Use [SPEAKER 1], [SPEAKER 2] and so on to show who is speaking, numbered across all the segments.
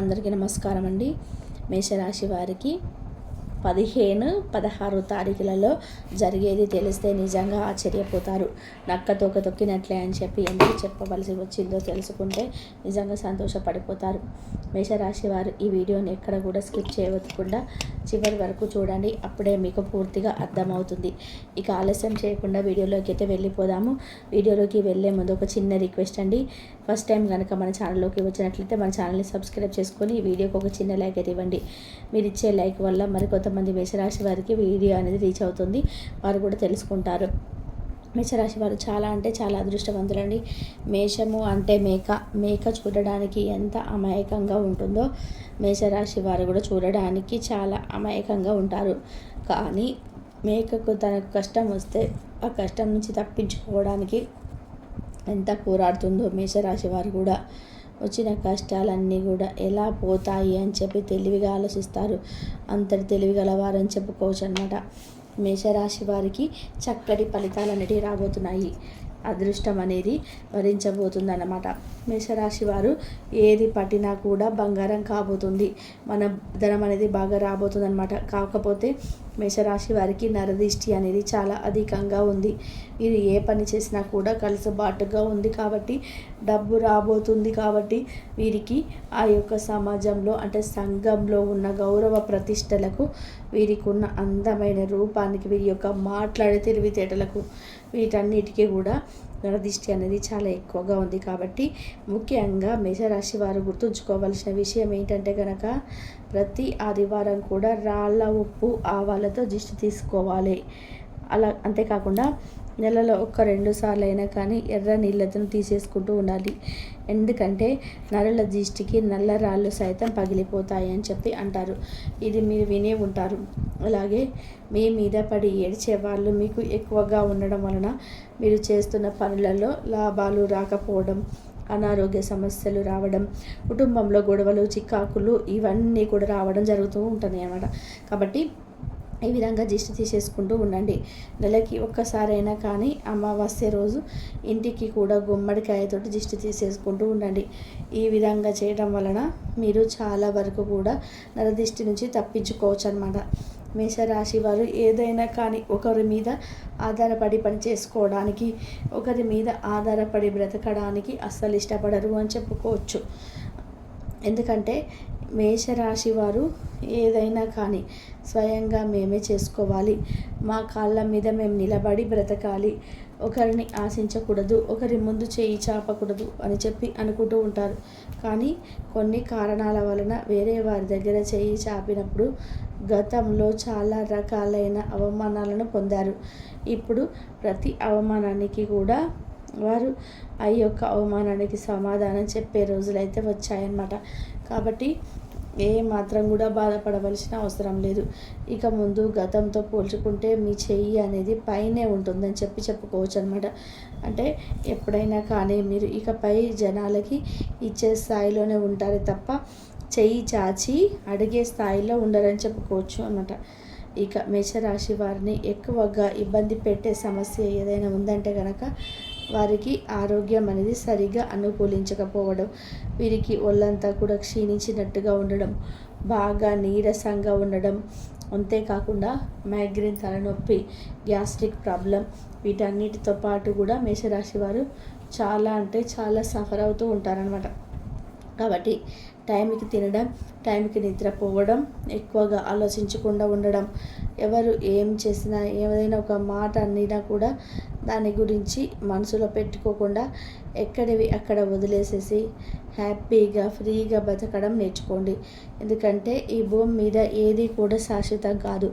[SPEAKER 1] అందరికీ నమస్కారం అండి మేషరాశి వారికి పదిహేను పదహారు తారీఖులలో జరిగేది తెలిస్తే నిజంగా ఆశ్చర్యపోతారు. నక్క తోక తొక్కినట్లే అని చెప్పి ఎందుకు చెప్పవలసి వచ్చిందో తెలుసుకుంటే నిజంగా సంతోషపడిపోతారు. మేషరాశి వారు ఈ వీడియోని ఎక్కడ కూడా స్కిప్ చేయకుండా చివరి వరకు చూడండి. అప్పుడే మీకు పూర్తిగా అర్థమవుతుంది. ఇక ఆలస్యం చేయకుండా వీడియోలోకి అయితే వెళ్ళిపోదాము. వీడియోలోకి వెళ్ళే ముందు ఒక చిన్న రిక్వెస్ట్ అండి. ఫస్ట్ టైం కనుక మన ఛానల్లోకి వచ్చినట్లయితే మన ఛానల్ని సబ్స్క్రైబ్ చేసుకొని ఈ వీడియోకి ఒక చిన్న లైక్ అయితే ఇవ్వండి. మీరు ఇచ్చే లైక్ వల్ల కొంతమంది మేషరాశి వారికి వీడియో అనేది రీచ్ అవుతుంది. వారు కూడా తెలుసుకుంటారు. మేషరాశి వారు చాలా అంటే చాలా అదృష్టవంతులండి. మేషము అంటే మేక. మేక చూడడానికి ఎంత అమాయకంగా ఉంటుందో మేషరాశి వారు కూడా చూడడానికి చాలా అమాయకంగా ఉంటారు. కానీ మేకకు తనకు కష్టం వస్తే ఆ కష్టం నుంచి తప్పించుకోవడానికి ఎంత పోరాడుతుందో మేషరాశి వారు కూడా. వచ్చిన కష్టాలన్నీ కూడా ఎలా పోతాయి అని చెప్పి తెలివిగా ఆలోచిస్తారు. అంతటి తెలివి గలవారని చెప్పుకోవచ్చు అనమాట మేషరాశి వారికి చక్కటి ఫలితాలు అనేటివి రాబోతున్నాయి. అదృష్టం అనేది వరించబోతుంది అన్నమాట మేషరాశి వారు ఏది పట్టినా కూడా బంగారం కాబోతుంది. మన ధనం అనేది బాగా రాబోతుంది అనమాట కాకపోతే మేషరాశి వారికి నరదిష్టి అనేది చాలా అధికంగా ఉంది. మీరు ఏ పని చేసినా కూడా కలుసుబాటుగా ఉంది కాబట్టి డబ్బు రాబోతుంది కాబట్టి వీరికి ఆ యొక్క సమాజంలో అంటే సంఘంలో ఉన్న గౌరవ ప్రతిష్టలకు వీరికి ఉన్న అందమైన రూపానికి వీరి యొక్క మాట్లాడే తెలివితేటలకు వీటన్నిటికీ కూడా నరదిష్టి అనేది చాలా ఎక్కువగా ఉంది కాబట్టి ముఖ్యంగా మేషరాశి వారు గుర్తుంచుకోవాల్సిన విషయం ఏంటంటే కనుక ప్రతి ఆదివారం కూడా రాళ్ళ ఉప్పు ఆవాలతో దిష్టి తీసుకోవాలి. అలా అంతేకాకుండా నెలలో ఒక రెండు సార్లు అయినా కానీ ఎర్ర నీళ్ళతో తీసేసుకుంటూ ఉండాలి. ఎందుకంటే నరల దిష్టికి నల్ల రాళ్ళు సైతం పగిలిపోతాయి అని చెప్పి అంటారు. ఇది మీరు వినే ఉంటారు. అలాగే మీ మీద పడి ఏడ్చే వాళ్ళు మీకు ఎక్కువగా ఉండడం వలన మీరు చేస్తున్న పనులలో లాభాలు రాకపోవడం అనారోగ్య సమస్యలు రావడం కుటుంబంలో గొడవలు చికాకులు ఇవన్నీ కూడా రావడం జరుగుతూ ఉంటుంది అన్నమాట కాబట్టి ఈ విధంగా దిష్టి తీసేసుకుంటూ ఉండండి. నెలకి ఒక్కసారైనా కానీ అమావాస్య రోజు ఇంటికి కూడా గుమ్మడికాయతోటి దిష్టి తీసేసుకుంటూ ఉండండి. ఈ విధంగా చేయడం వలన మీరు చాలా వరకు కూడా నరదిష్టి నుంచి తప్పించుకోవచ్చు అనమాట మేషరాశి వారు ఏదైనా కానీ ఒకరి మీద ఆధారపడి పని చేసుకోవడానికి ఒకరి మీద ఆధారపడి బ్రతకడానికి అస్సలు ఇష్టపడరు అని చెప్పుకోవచ్చు. ఎందుకంటే మేషరాశి వారు ఏదైనా కానీ స్వయంగా మేమే చేసుకోవాలి. మా కాళ్ళ మీద మేము నిలబడి బ్రతకాలి. ఒకరిని ఆశించకూడదు ఒకరి ముందు చేయి చాపకూడదు అని చెప్పి అనుకుంటూ ఉంటారు. కానీ కొన్ని కారణాల వలన వేరే వారి దగ్గర చేయి చాపినప్పుడు గతంలో చాలా రకాలైన అవమానాలను పొందారు. ఇప్పుడు ప్రతి అవమానానికి కూడా వారు ఆ యొక్క అవమానానికి సమాధానం చెప్పే రోజులైతే వచ్చాయన్నమాట. కాబట్టి ఏ మాత్రం కూడా బాధపడవలసిన అవసరం లేదు. ఇక ముందు గతంతో పోల్చుకుంటే మీ చెయ్యి అనేది పైనే ఉంటుందని చెప్పి చెప్పుకోవచ్చు అనమాట అంటే ఎప్పుడైనా కానీ మీరు ఇకపై జనాలకి ఇచ్చే స్థాయిలోనే ఉంటారు తప్ప చెయ్యి చాచి అడిగే స్థాయిలో ఉండరని చెప్పుకోవచ్చు అనమాట ఇక మేషరాశి వారిని ఎక్కువగా ఇబ్బంది పెట్టే సమస్య ఏదైనా ఉందంటే కనుక వారికి ఆరోగ్యం అనేది సరిగా అనుకూలించకపోవడం వీరికి ఒళ్ళంతా కూడా క్షీణించినట్టుగా ఉండడం బాగా నీరసంగా ఉండడం అంతేకాకుండా మైగ్రేన్ తలనొప్పి గ్యాస్ట్రిక్ ప్రాబ్లం వీటన్నిటితో పాటు కూడా మేషరాశి వారు చాలా అంటే చాలా సఫర్ అవుతూ ఉంటారనమాట కాబట్టి టైంకి తినడం టైంకి నిద్రపోవడం ఎక్కువగా ఆలోచించకుండా ఉండడం ఎవరు ఏం చేసినా ఏదైనా ఒక మాట అన్నినా కూడా దాని గురించి మనసులో పెట్టుకోకుండా ఎక్కడివి అక్కడ వదిలేసేసి హ్యాపీగా ఫ్రీగా బతకడం నేర్చుకోండి. ఎందుకంటే ఈ భూమి మీద ఏది కూడా శాశ్వతం కాదు.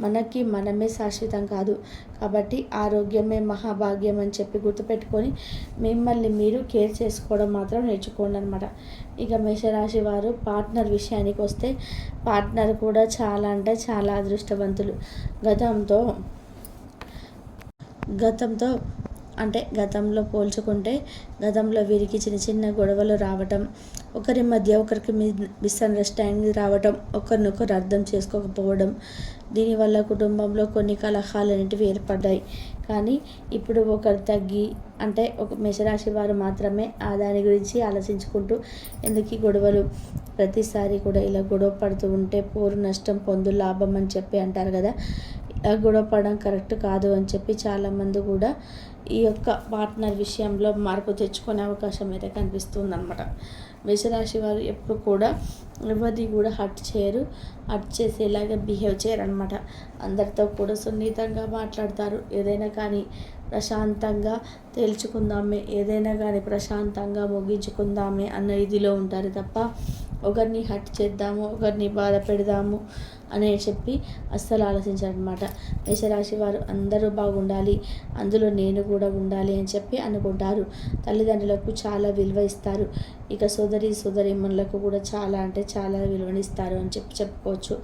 [SPEAKER 1] మనకి మనమే శాశ్వతం కాదు. కాబట్టి ఆరోగ్యమే మహాభాగ్యం అని చెప్పి గుర్తుపెట్టుకొని మిమ్మల్ని మీరు కేర్ చేసుకోవడం మాత్రం నేర్చుకోండి అనమాట ఇక మేషరాశి వారు పార్ట్నర్ విషయానికి వస్తే పార్ట్నర్ కూడా చాలా అంటే చాలా అదృష్టవంతులు. గతంతో గతంతో అంటే గతంలో పోల్చుకుంటే గతంలో వీరికి చిన్న చిన్న గొడవలు రావటం ఒకరి మధ్య ఒకరికి మిస్అండర్స్టాండింగ్ రావటం ఒకరినొకరు అర్థం చేసుకోకపోవడం దీనివల్ల కుటుంబంలో కొన్ని కలహాలు అనేటివి ఏర్పడ్డాయి. కానీ ఇప్పుడు ఒకరు తగ్గి అంటే ఒక మేషరాశి వారు మాత్రమే ఆ దాని గురించి ఆలోచించుకుంటూ ఎందుకు గొడవలు? ప్రతిసారి కూడా ఇలా గొడవ పడుతూ ఉంటే పోరు నష్టం పొందు లాభం అని చెప్పి అంటారు కదా గొడవ పడడం కరెక్ట్ కాదు అని చెప్పి చాలామంది కూడా ఈ యొక్క పార్ట్నర్ విషయంలో మార్పు తెచ్చుకునే అవకాశం అయితే కనిపిస్తుంది అనమాట మేషరాశి వారు ఎప్పుడు కూడా ఎవరిని కూడా హర్ట్ చేయరు. హర్ట్ చేసేలాగా బిహేవ్ చేయరు అనమాట అందరితో కూడా సున్నితంగా మాట్లాడతారు. ఏదైనా కానీ ప్రశాంతంగా తేల్చుకుందామే. ఏదైనా కానీ ప్రశాంతంగా ముగించుకుందామే అన్న ఇదిలో ఉంటారు తప్ప ఒకరిని హట్ చేద్దాము ఒకరిని బాధ పెడదాము అని చెప్పి అస్సలు ఆలోచించారనమాట మేషరాశి వారు అందరూ బాగుండాలి అందులో నేను కూడా ఉండాలి అని చెప్పి అనుకుంటారు. తల్లిదండ్రులకు చాలా విలువ ఇస్తారు. ఇక సోదరి సోదరిమణులకు కూడా చాలా అంటే చాలా విలువనిస్తారు అని చెప్పి చెప్పుకోవచ్చు.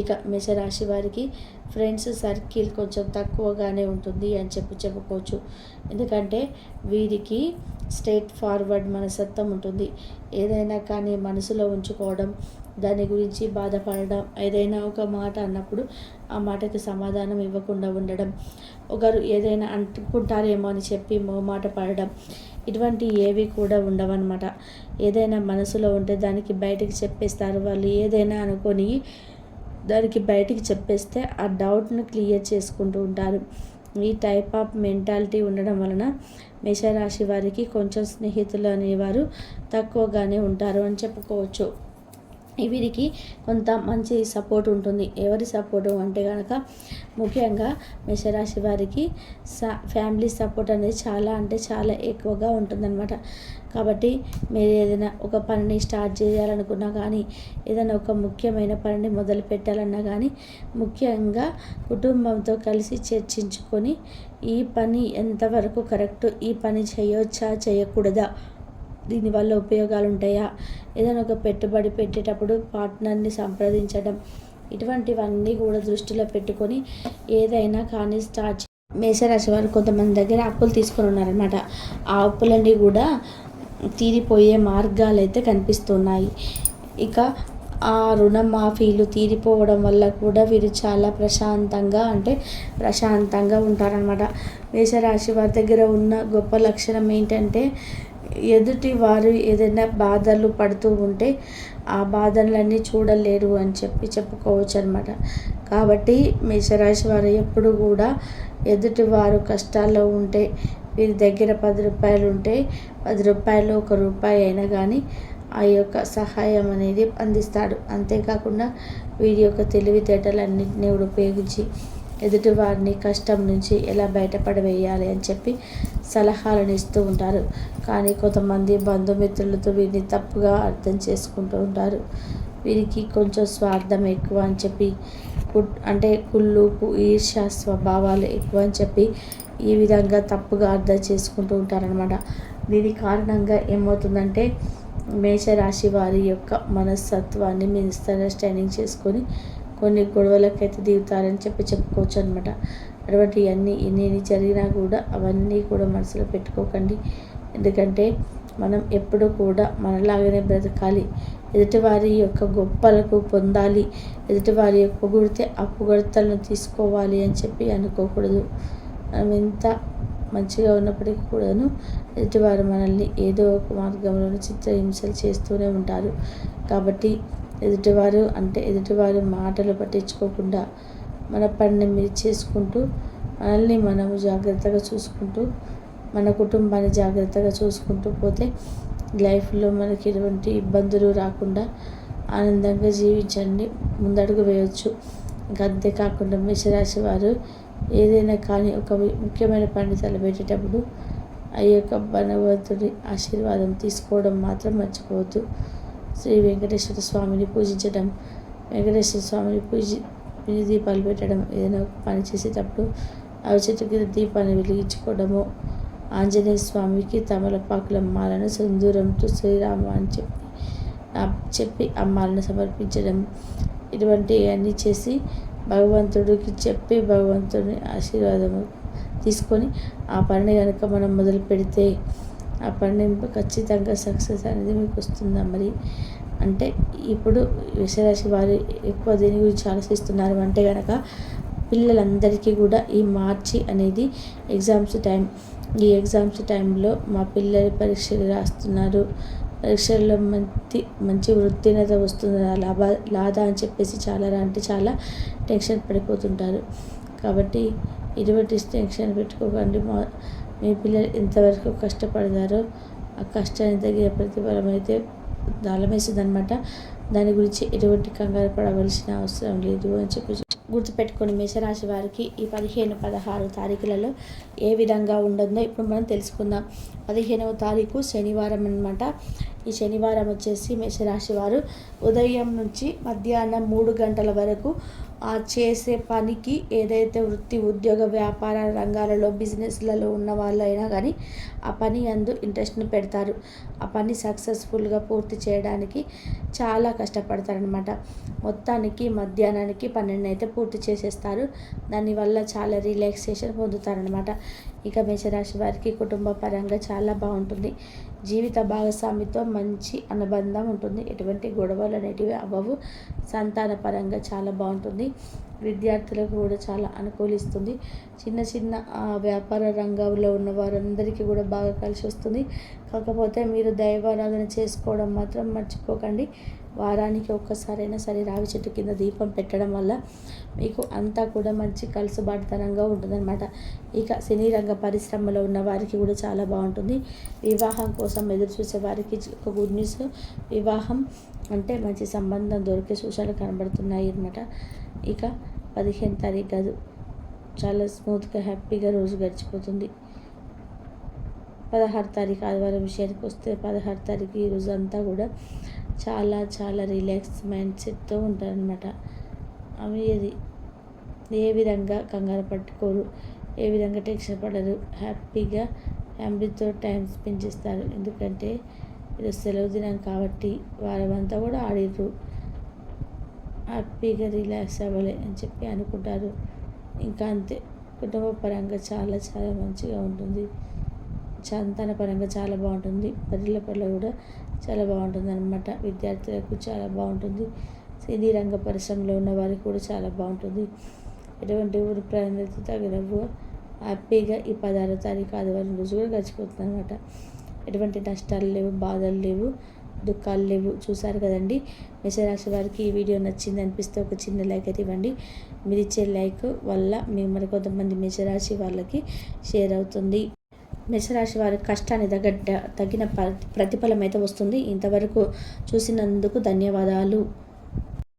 [SPEAKER 1] ఇక మేషరాశి వారికి ఫ్రెండ్స్ సర్కిల్ కొంచెం తక్కువగానే ఉంటుంది అని చెప్పి చెప్పుకోవచ్చు. ఎందుకంటే వీరికి స్ట్రేట్ ఫార్వర్డ్ మనసత్వం ఉంటుంది. ఏదైనా కానీ మనసులో ఉంచుకోవడం దాని గురించి బాధపడడం ఏదైనా ఒక మాట అన్నప్పుడు ఆ మాటకి సమాధానం ఇవ్వకుండా ఉండడం ఒకరు ఏదైనా అనుకుంటారేమో అని చెప్పి మాట పడడం ఇటువంటి ఏవి కూడా ఉండవన్నమాట. ఏదైనా మనసులో ఉంటే దానికి బయటకు చెప్పేస్తారు. వాళ్ళు ఏదైనా అనుకొని దానికి బయటికి చెప్పేస్తే ఆ డౌట్ను క్లియర్ చేసుకుంటూ ఉంటారు. ఈ టైప్ ఆఫ్ మెంటాలిటీ ఉండడం వలన మేషరాశి వారికి కొంచెం స్నేహితులు అనేవారు తక్కువగానే ఉంటారు అని చెప్పుకోవచ్చు. వీరికి కొంత మంచి సపోర్ట్ ఉంటుంది. ఎవరి సపోర్టు అంటే కనుక ముఖ్యంగా మేషరాశి వారికి సా ఫ్యామిలీ సపోర్ట్ అనేది చాలా అంటే చాలా ఎక్కువగా ఉంటుందన్నమాట. కాబట్టి మీరు ఏదైనా ఒక పనిని స్టార్ట్ చేయాలనుకున్నా కానీ ఏదైనా ఒక ముఖ్యమైన పనిని మొదలు పెట్టాలన్నా కానీ ముఖ్యంగా కుటుంబంతో కలిసి చర్చించుకొని ఈ పని ఎంతవరకు కరెక్ట్ ఈ పని చేయొచ్చా చేయకూడదా దీనివల్ల ఉపయోగాలు ఉంటాయా ఏదైనా ఒక పెట్టుబడి పెట్టేటప్పుడు పార్ట్నర్ని సంప్రదించడం ఇటువంటివన్నీ కూడా దృష్టిలో పెట్టుకొని ఏదైనా కానీ స్టార్ట్ మేషరాశి వారు కొంతమంది దగ్గర అప్పులు తీసుకొని ఉన్నారనమాట ఆ అప్పులన్నీ కూడా తీరిపోయే మార్గాలు అయితే కనిపిస్తున్నాయి. ఇక ఆ రుణమాఫీలు తీరిపోవడం వల్ల కూడా వీరు చాలా ప్రశాంతంగా అంటే ప్రశాంతంగా ఉంటారనమాట మేషరాశి వారి దగ్గర ఉన్న గొప్ప లక్షణం ఏంటంటే ఎదుటి వారు ఏదైనా బాధలు పడుతూ ఉంటే ఆ బాధలన్నీ చూడలేరు అని చెప్పి చెప్పుకోవచ్చు అనమాట కాబట్టి మేషరాశి వారు ఎప్పుడు కూడా ఎదుటి వారు కష్టాల్లో ఉంటే వీరి దగ్గర పది రూపాయలు ఉంటే పది రూపాయలు ఒక రూపాయి అయినా కానీ ఆ యొక్క సహాయం అనేది అందిస్తాడు. అంతేకాకుండా వీరి యొక్క తెలివితేటలన్నింటినీ ఉపయోగించి ఎదుటివారిని కష్టం నుంచి ఎలా బయటపడవేయాలి అని చెప్పి సలహాలను ఇస్తూ ఉంటారు. కానీ కొంతమంది బంధుమిత్రులతో వీరిని తప్పుగా అర్థం చేసుకుంటూ ఉంటారు. వీరికి కొంచెం స్వార్థం ఎక్కువ అని చెప్పి అంటే కుళ్ళు ఈర్ష్య స్వభావాలు ఎక్కువ అని చెప్పి ఈ విధంగా తప్పుగా అర్థం చేసుకుంటూ ఉంటారనమాట దీని కారణంగా ఏమవుతుందంటే మేషరాశి వారి యొక్క మనస్తత్వాన్ని మిస్అండర్స్టాండింగ్ చేసుకొని కొన్ని గొడవలకైతే దిగుతారని చెప్పి చెప్పుకోవచ్చు అనమాట అటువంటి అన్నీ ఎన్ని జరిగినా కూడా అవన్నీ కూడా మనసులో పెట్టుకోకండి. ఎందుకంటే మనం ఎప్పుడు కూడా మనలాగానే బ్రతకాలి. ఎదుటివారి యొక్క గొప్పలకు పొందాలి. ఎదుటివారి యొక్క గుడితే ఆ తీసుకోవాలి అని చెప్పి అనుకోకూడదు. మనం ఎంత మంచిగా ఉన్నప్పటికీ కూడాను ఎదుటివారు మనల్ని ఏదో ఒక మార్గంలో చిత్రహింసలు చేస్తూనే ఉంటారు. కాబట్టి ఎదుటివారు అంటే ఎదుటివారి మాటలు పట్టించుకోకుండా మన పనిని మీరు చేసుకుంటూ మనల్ని మనము జాగ్రత్తగా చూసుకుంటూ మన కుటుంబాన్ని జాగ్రత్తగా చూసుకుంటూ పోతే లైఫ్లో మనకి ఎటువంటి ఇబ్బందులు రాకుండా ఆనందంగా జీవించండి. ముందడుగు వేయవచ్చు ఇంకా అంతేకాకుండా మేషరాశి వారు ఏదైనా కానీ ఒక ముఖ్యమైన పని తలపెట్టేటప్పుడు ఆ యొక్క భగవంతుడి ఆశీర్వాదం తీసుకోవడం మాత్రం మర్చిపోవద్దు. శ్రీ వెంకటేశ్వర స్వామిని పూజించడం వెంకటేశ్వర స్వామిని పూజి దీపాలు పెట్టడం ఏదైనా పని చేసేటప్పుడు అవి చెట్టు కింద దీపాన్ని వెలిగించుకోవడము ఆంజనేయ స్వామికి తమలపాకుల మాలను సింధూరంతో శ్రీరామ అని చెప్పి చెప్పి అమ్మాలను సమర్పించడం ఇటువంటి అన్నీ చేసి భగవంతుడికి చెప్పి భగవంతుని ఆశీర్వాదము తీసుకొని ఆ పనిని కనుక మనం మొదలు పెడితే ఆ పండింపు ఖచ్చితంగా సక్సెస్ అనేది మీకు వస్తుందా మరి? అంటే ఇప్పుడు విషరాశి వారు ఎక్కువ దేని గురించి ఆలోచిస్తున్నారు అంటే కనుక పిల్లలందరికీ కూడా ఈ మార్చి అనేది ఎగ్జామ్స్ టైం ఈ ఎగ్జామ్స్ టైంలో మా పిల్లలు పరీక్షలు రాస్తున్నారు. పరీక్షల్లో మంచి మంచి వృత్తినత వస్తుంది. లాభ లాదా అని చెప్పేసి చాలా అంటే చాలా టెన్షన్ పడిపోతుంటారు. కాబట్టి ఇటువంటి టెన్షన్ పెట్టుకోకండి. మా మీ పిల్లలు ఎంతవరకు కష్టపడతారో ఆ కష్టానికి తగిన ప్రతిఫలం అయితే దాళమేస్తుంది అనమాట దాని గురించి ఎటువంటి కంగారు పడవలసిన అవసరం లేదు అని చెప్పి గుర్తుపెట్టుకొని మేషరాశి వారికి ఈ పదిహేను పదహారు తారీఖులలో ఏ విధంగా ఉండదో ఇప్పుడు మనం తెలుసుకుందాం. పదిహేనవ తారీఖు శనివారం అనమాట ఈ శనివారం వచ్చేసి మేషరాశి వారు ఉదయం నుంచి మధ్యాహ్నం మూడు గంటల వరకు ఆ చేసే పనికి ఏదైతే వృత్తి ఉద్యోగ వ్యాపార రంగాలలో బిజినెస్లలో ఉన్న వాళ్ళైనా కానీ ఆ పని అందు ఇంట్రెస్ట్ని పెడతారు. ఆ పని సక్సెస్ఫుల్గా పూర్తి చేయడానికి చాలా కష్టపడతారనమాట మొత్తానికి మధ్యాహ్నానికి పన్నెండు అయితే పూర్తి చేసేస్తారు. దానివల్ల చాలా రిలాక్సేషన్ పొందుతారనమాట ఇక మేషరాశి వారికి కుటుంబ పరంగా చాలా బాగుంటుంది. జీవిత భాగస్వామితో మంచి అనుబంధం ఉంటుంది. ఎటువంటి గొడవలు అనేటివి అవ్వవు. సంతాన పరంగా చాలా బాగుంటుంది. విద్యార్థులకు కూడా చాలా అనుకూలిస్తుంది. చిన్న చిన్న వ్యాపార రంగంలో ఉన్న వారందరికీ కూడా బాగా కలిసి వస్తుంది. కాకపోతే మీరు దైవారాధన చేసుకోవడం మాత్రం మర్చిపోకండి. వారానికి ఒక్కసారైనా సరే రావి చెట్టు కింద దీపం పెట్టడం వల్ల మీకు అంతా కూడా మంచి కలుసుబాటుతనంగా ఉంటుందన్నమాట. ఇక సినీ రంగ పరిశ్రమలో ఉన్న వారికి కూడా చాలా బాగుంటుంది. వివాహం కోసం ఎదురు చూసే వారికి ఒక గుడ్ న్యూస్ వివాహం అంటే మంచి సంబంధం దొరికే సూచనలు కనబడుతున్నాయి అన్నమాట ఇక పదిహేను తారీఖు కాదు. చాలా స్మూత్గా హ్యాపీగా రోజు గడిచిపోతుంది. పదహారు తారీఖు ఆదివారం విషయానికి వస్తే పదహారు తారీఖు ఈ రోజు అంతా కూడా చాలా చాలా రిలాక్స్ మైండ్ సెట్తో ఉంటారనమాట అవి అది ఏ విధంగా కంగారు పట్టుకోరు ఏ విధంగా టెన్షన్ పడరు హ్యాపీగా ఫ్యామిలీతో టైం స్పెండ్ చేస్తారు. ఎందుకంటే ఇది సెలవు దినం కాబట్టి వారమంతా కూడా ఆడిర్రు. హ్యాపీగా రిలాక్స్ అవ్వాలి అని చెప్పి అనుకుంటారు. ఇంకా అంతే. కుటుంబ పరంగా చాలా చాలా మంచిగా ఉంటుంది. సంతాన పరంగా చాలా బాగుంటుంది. పర్యల పట్ల కూడా చాలా బాగుంటుంది అనమాట విద్యార్థులకు చాలా బాగుంటుంది. సినీ రంగ పరిశ్రమలో ఉన్న వారికి కూడా చాలా బాగుంటుంది. ఎటువంటి ఊరి ప్రయాణాలతో తగినవు హ్యాపీగా ఈ పదహారో తారీఖు ఆదివారం రోజు కూడా గడిచిపోతుంది అనమాట ఎటువంటి నష్టాలు లేవు బాధలు లేవు. దుఃఖాలు లేవు. చూసారు కదండి? మేషరాశి వారికి ఈ వీడియో నచ్చింది అనిపిస్తే ఒక చిన్న లైక్ అయితే ఇవ్వండి. మీరు ఇచ్చే లైక్ వల్ల మీ మరికొంతమంది మేషరాశి వాళ్ళకి షేర్ అవుతుంది. మేషరాశి వారి కష్టాన్ని తగ్గ తగిన ప్రతిఫలం అయితే వస్తుంది. ఇంతవరకు చూసినందుకు ధన్యవాదాలు.